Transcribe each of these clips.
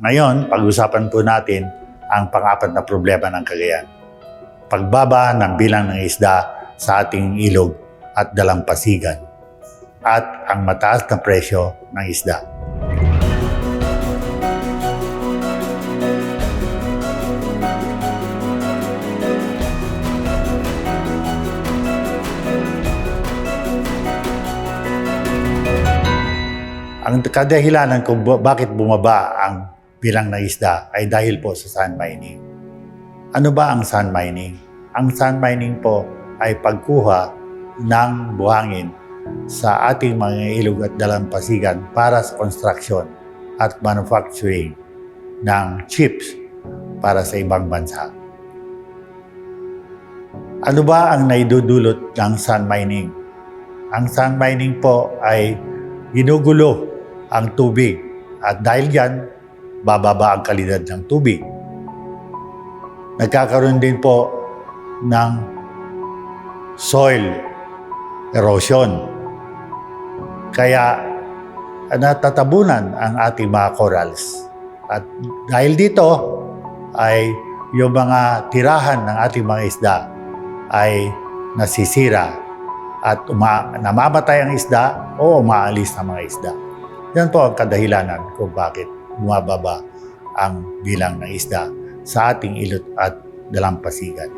ngayon, pag-usapan po natin ang pang-apat na problema ng Cagayan. Pagbaba ng bilang ng isda sa ating ilog at dalampasigan at ang mataas na presyo ng isda. Ang kadahilanan kung bakit bumaba ang bilang ng isda ay dahil po sa sand mining. Ano ba ang sand mining? Ang sand mining po ay pagkuha ng buhangin sa ating mga ilog at dalampasigan para sa construction at manufacturing ng chips para sa ibang bansa. Ano ba ang naidudulot ng sand mining? Ang sand mining po ay ginugulo ang tubig at dahil yan, bababa ang kalidad ng tubig. Nagkakaroon din po ng soil erosion. Kaya natatabunan ang ating mga corals. At dahil dito ay yung mga tirahan ng ating mga isda ay nasisira at uma- namamatay ang isda o umaalis ang mga isda. Yan po ang kadahilanan kung bakit bumababa ang bilang ng isda sa ating ilot at dalampasigan.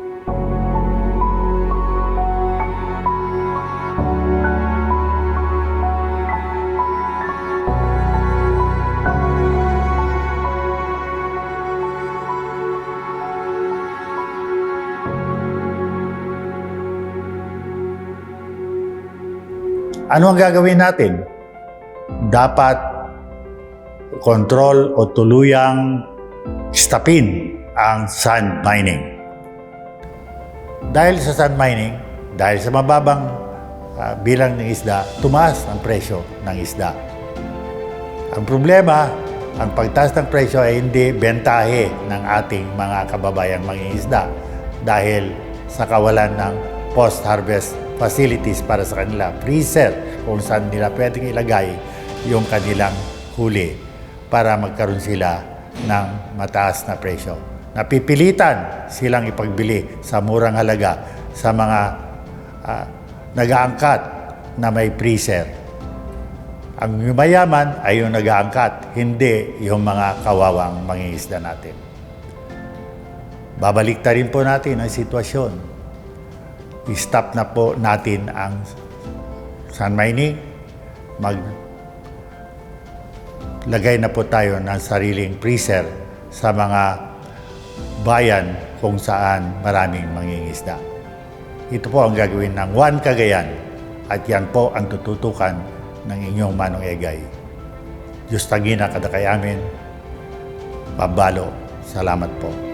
Ano ang gagawin natin? Dapat control o tuluyang stopin ang sand mining. Dahil sa sand mining, dahil sa mababang ah, bilang ng isda, tumaas ang presyo ng isda. Ang problema, ang pagtaas ng presyo ay hindi bentahe ng ating mga kababayang mangingisda dahil sa kawalan ng post-harvest facilities para sa kanila, freezer kung saan nila pwedeng ilagay yung kanilang huli para magkaroon sila ng mataas na presyo. Napipilitan silang ipagbili sa murang halaga sa mga ah, nag-aangkat na may freezer. Ang mayaman ay yung nag-aangkat, hindi yung mga kawawang mangingisda natin. Babalik rin po natin ang sitwasyon. I-stop na po natin ang sand mining. Mag lagay na po tayo ng sariling freezer sa mga bayan kung saan maraming mangingisda. Ito po ang gagawin ng One Cagayan at yan po ang tututukan ng inyong Manong Egay. Diyos tagina kada kay amin. Pabalo. Salamat po.